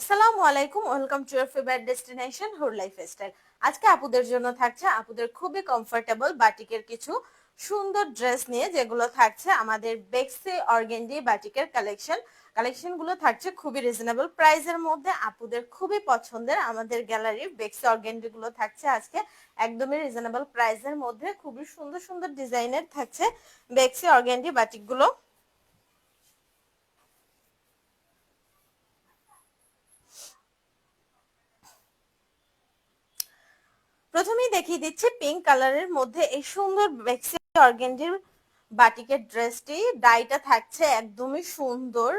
আসসালামু আলাইকুম welcome to your favourite destination Hoor lifestyle আজকে আপুদের জন্য থাকছে আপুদের খুবই কমফোর্টেবল বাটিকের কিছু সুন্দর ড্রেস নিয়ে, যেগুলো থাকছে আমাদের বেক্সি অর্গেন্ডি বাটিকের কালেকশন কালেকশনগুলো থাকছে খুবই রিজনেবল প্রাইসের মধ্যে, আপুদের খুবই পছন্দের আমাদের গ্যালারির বেক্সি অর্গেন্ডি গুলো থাকছে আজকে একদমই রিজনেবল প্রাইসের মধ্যে, খুবই সুন্দর সুন্দর ডিজাইনের থাকছে বেক্সি অর্গেন্ডি বাটিক প্রথমেই দেখিয়ে দিচ্ছি পিঙ্ক কালারের মধ্যে এই সুন্দর বেক্সি অর্গেন্ডির বাটিকের ড্রেসটি ডাইটা থাকছে একদমই সুন্দর।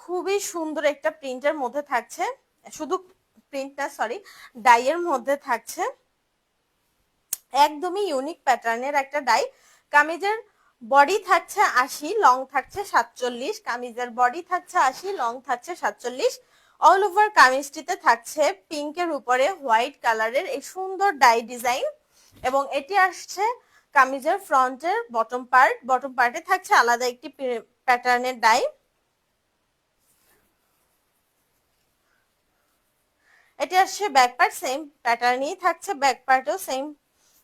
খুবই সুন্দর একটা প্রিন্টের মধ্যে থাকছে। শুধু প্রিন্টটা সরি ডাইয়ের মধ্যে থাকছে। একদমই ইউনিক প্যাটার্নের একটা ডাই কামিজের বডি থাকছে আশি লং থাকছে সাতচল্লিশ। কামিজের বডি থাকছে আশি লং থাকছে সাতচল্লিশ। অল ওভার কামিজটিতে থাকছে পিঙ্কের উপরে হোয়াইট কালারের এই সুন্দর ডাই ডিজাইন এবং এটি আসছে কামিজের ফ্রন্টের বটম পার্ট বটম পার্টে থাকছে আলাদা একটি প্যাটার্নের ডাই এটি আসছে ব্যাক পার্ট সেম প্যাটার্নই থাকছে ব্যাক পার্টেও সেম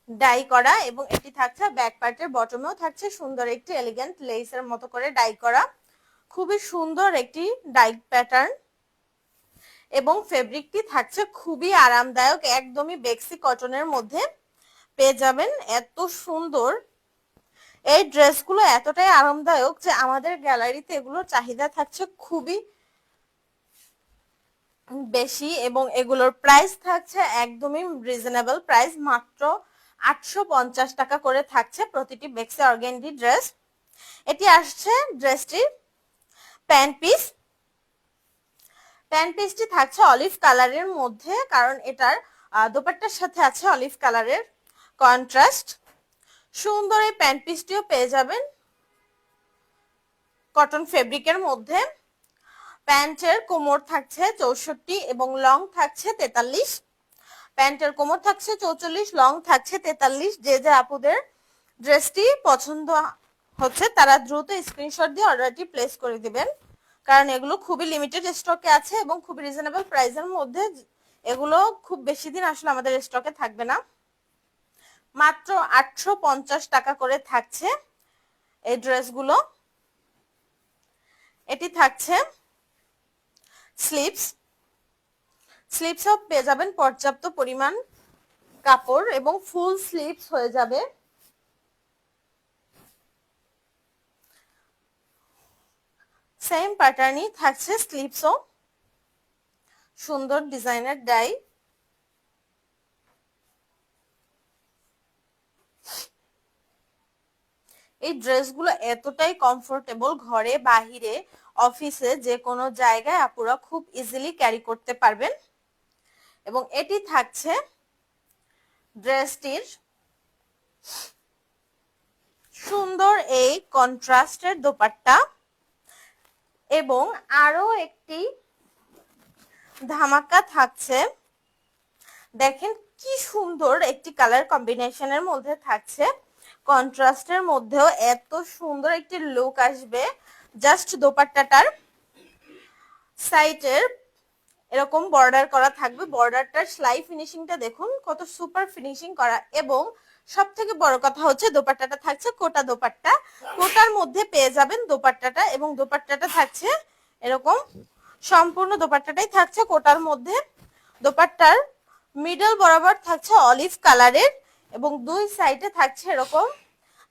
ডাই করা এবং এটি থাকছে ব্যাক পার্টের বটমেও থাকছে সুন্দর একটি এলিগেন্ট লেসের মতো করে ডাই করা। খুবই সুন্দর একটি ডাই প্যাটার্ন এবং ফেব্রিকটি থাকছে খুবই আরামদায়ক, একদমই বেক্সি কটনের মধ্যে পেয়ে যাবেন। এত সুন্দর। এই ড্রেসগুলো এতটাই আরামদায়ক যে আমাদের গ্যালারিতে এগুলোর চাহিদা থাকছে খুবই বেশি এবং এগুলোর প্রাইস থাকছে একদমই রিজনেবল প্রাইস মাত্র আটশো পঞ্চাশ টাকা করে থাকছে প্রতিটি বেক্সি অর্গেন্ডি ড্রেস। এটি আসছে ড্রেসটির প্যান্ট পিস। প্যান্ট পিসটি থাকছে অলিভ কালারের মধ্যে, কারণ এটার দোপাট্টার সাথে আছে অলিভ কালারের কন্ট্রাস্ট। সুন্দর এই প্যান্ট পিসটিও পেয়ে যাবেন কটন ফেব্রিকের মধ্যে। প্যান্টের কোমর থাকছে চৌষট্টি এবং লং থাকছে তেতাল্লিশ। প্যান্টের কোমর থাকছে চৌচল্লিশ, লং থাকছে তেতাল্লিশ। যে যে আপুদের ড্রেসটি পছন্দ হচ্ছে, তারা দ্রুত স্ক্রিনশট দিয়ে অর্ডারটি প্লেস করে দিবেন। কারণ এগুলো খুবই লিমিটেড স্টকে আছে এবং খুব রিজনেবল প্রাইসের মধ্যে এগুলো খুব বেশি দিন আসলে আমাদের স্টকে থাকবে না। মাত্র আটশো পঞ্চাশ টাকা করে থাকছে এই ড্রেসগুলো এটি থাকছে স্লিপস স্লিপসও পেয়ে যাবেন পর্যাপ্ত পরিমাণ কাপড় এবং ফুল স্লিপস হয়ে যাবে। সেম প্যাটার্নই থাকছে স্লিপসও সুন্দর ডিজাইনের ডাই এই ড্রেসগুলো এতটাই কমফোর্টেবল ঘরে, বাহিরে, অফিসে যে কোনো জায়গায় আপুরা খুব ইজিলি ক্যারি করতে পারবেন। এবং এটি থাকছে ড্রেসটির সুন্দর এই কন্ট্রাস্টের দোপাট্টা। এবং আরও একটি ধামাকা থাকছে। দেখেন কি সুন্দর একটি কালার কম্বিনেশনের মধ্যে থাকছে। কন্ট্রাস্টের মধ্যেও এত সুন্দর একটি লুক আসবে। জাস্ট দোপাট্টাটার সাইটের এরকম বর্ডার করা থাকবে। বর্ডারটার সেলাই ফিনিশিংটা দেখুন, কত সুপার ফিনিশিং করা এবং সব থেকে বড় কথা হচ্ছে দোপাট্টাটা থাকছে কোটা দোপাট্টা। কোটার মধ্যে পেয়ে যাবেন দোপাট্টাটা এবং দোপাট্টাটা থাকছে এরকম সম্পূর্ণ দোপাট্টাটাই থাকছে কোটার মধ্যে। দোপাট্টার মিডল বরাবর থাকছে অলিভ কালারের এবং দুই সাইডে থাকছে এরকম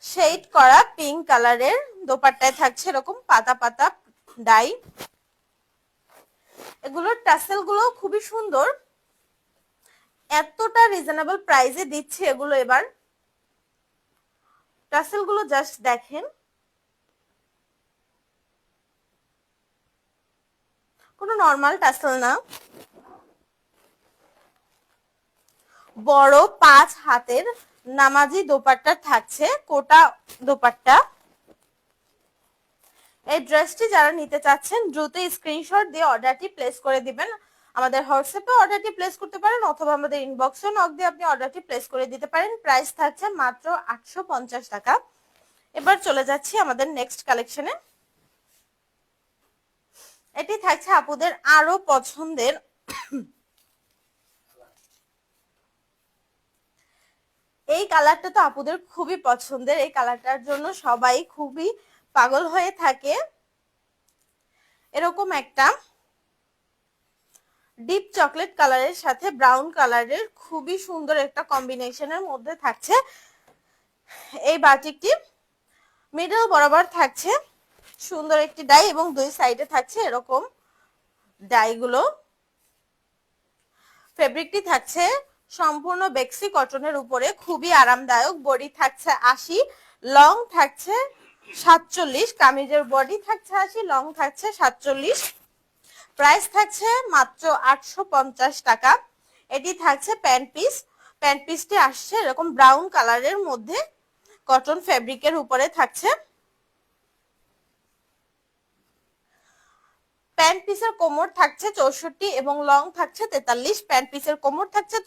শেড করা পিঙ্ক কালারের দোপাট্টায় থাকছে এরকম পাতা পাতা ডাই এগুলোর টাসেলগুলো খুবই সুন্দর। এতটা রিজনেবল প্রাইসে দিচ্ছে এগুলো এবার। টাসেলগুলো জাস্ট দেখেন। কোনো নর্মাল টাসেল না। বড় পাঁচ হাতের নামাজি দোপাট্টা থাকছে, কোটা দোপাট্টা। এই ড্রেসটি যারা নিতে চাচ্ছেন, দ্রুত স্ক্রিনশট দিয়ে অর্ডারটি প্লেস করে দিবেন। আমাদের হোয়াটসঅ্যাপে অর্ডারটি প্লেস করতে পারেন অথবা আমাদের ইনবক্সে নক দিয়ে আপনি অর্ডারটি প্লেস করে দিতে পারেন। প্রাইস থাকছে মাত্র আটশো পঞ্চাশ টাকা। এবার চলে যাচ্ছি আমাদের নেক্সট কালেকশনে এটি থাকছে আপুদের আরও পছন্দের। এই কালারটা তো আপুদের খুবই পছন্দের। এই কালারটার জন্য সবাই খুবই পাগল হয়ে থাকে। এরকম একটা ডিপ চকলেট কালারের সাথে ব্রাউন কালারের খুবই সুন্দর একটা কম্বিনেশনের মধ্যে থাকছে। এই বাটিকটি মিডল বরাবর থাকছে। সুন্দর একটি ডাই এবং দুই সাইডে থাকছে এরকম ডাইগুলো ফেব্রিকটি থাকছে সম্পূর্ণ বেক্সি কটনের উপরে, খুবই আরামদায়ক। বডি থাকছে আশি লং থাকছে সাতচল্লিশ, কামিজের বডি থাকছে আশি লং থাকছে সাতচল্লিশ। প্রাইস থাকছে মাত্র আটশো পঞ্চাশ টাকা। এটি থাকছে প্যান্ট পিস। প্যান্ট পিসটি আসছে এরকম ব্রাউন কালারের মধ্যে। কটন ফেব্রিকের উপরে থাকছে। প্যান্ট পিসের কোমর থাকছে চৌষট্টি এবং লং থাকছে তেতাল্লিশ। প্যান্ট পিসের কোমর থাকছে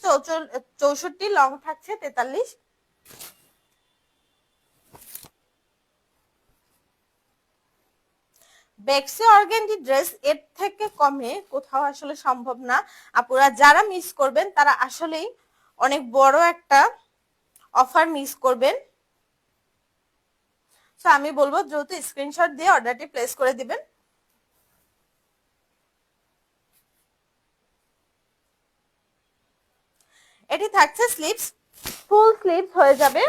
চৌষট্টি, লং থাকছে তেতাল্লিশ। বেক্সি অর্গেন্ডি ড্রেস এর থেকে কমে কোথাও আসলে সম্ভব না। আপুরা যারা মিস করবেন, তারা আসলেই অনেক বড় একটা অফার মিস করবেন। তো আমি বলব, দ্রুত স্ক্রিনশট দিয়ে অর্ডারটি প্লেস করে দিবেন। এটি থাকছে স্লিপস ফুল স্লিপস হয়ে যাবে।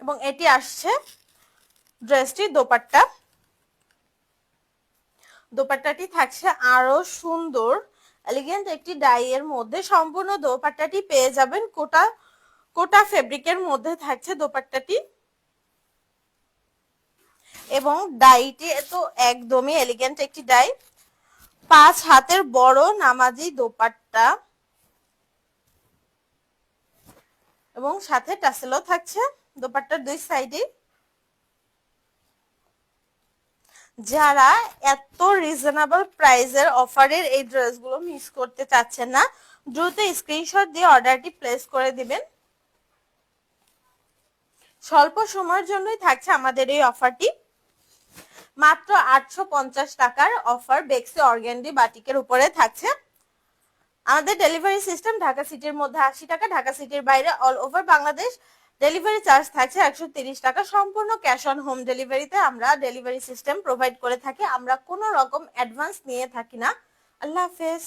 এবং এটি আসছে ড্রেসটি দোপাট্টা। দোপাট্টাটি থাকছে আরও সুন্দর এলিগেন্ট একটি ডাই এর মধ্যে। সম্পূর্ণ দোপাট্টাটি পেয়ে যাবেন কোটা কোটা ফেব্রিকের মধ্যে থাকছে দোপাট্টাটি। এবং ডাইটি তো একদমই এলিগেন্ট একটি ডাই পাঁচ হাতের বড় নামাজি দোপাট্টা। এবং সাথে টাসেলও থাকছে। দোপাট্টার দুই সাইডে যারা এত রিজনেবল প্রাইসের অফারের এই ড্রেসগুলো মিস করতে চাচ্ছেন না, দ্রুত স্ক্রিনশট দিয়ে অর্ডারটি প্লেস করে দিবেন। স্বল্প সময়ের জন্যই থাকছে আমাদের এই অফারটি মাত্র আটশো পঞ্চাশ টাকার অফার বেক্সি অর্গ্যান্ডি বাটিকের উপরে থাকছে। আমাদের ডেলিভারি সিস্টেম ঢাকা সিটির মধ্যে আশি টাকা, ঢাকা সিটির বাইরে all over Bangladesh delivery charge থাকছে একশো তিরিশ টাকা। সম্পূর্ণ ক্যাশ অন হোম ডেলিভারিতে আমরা ডেলিভারি সিস্টেম প্রোভাইড করে থাকি। আমরা কোনো রকম অ্যাডভান্স নিয়ে থাকি না। আল্লাহ হাফেজ।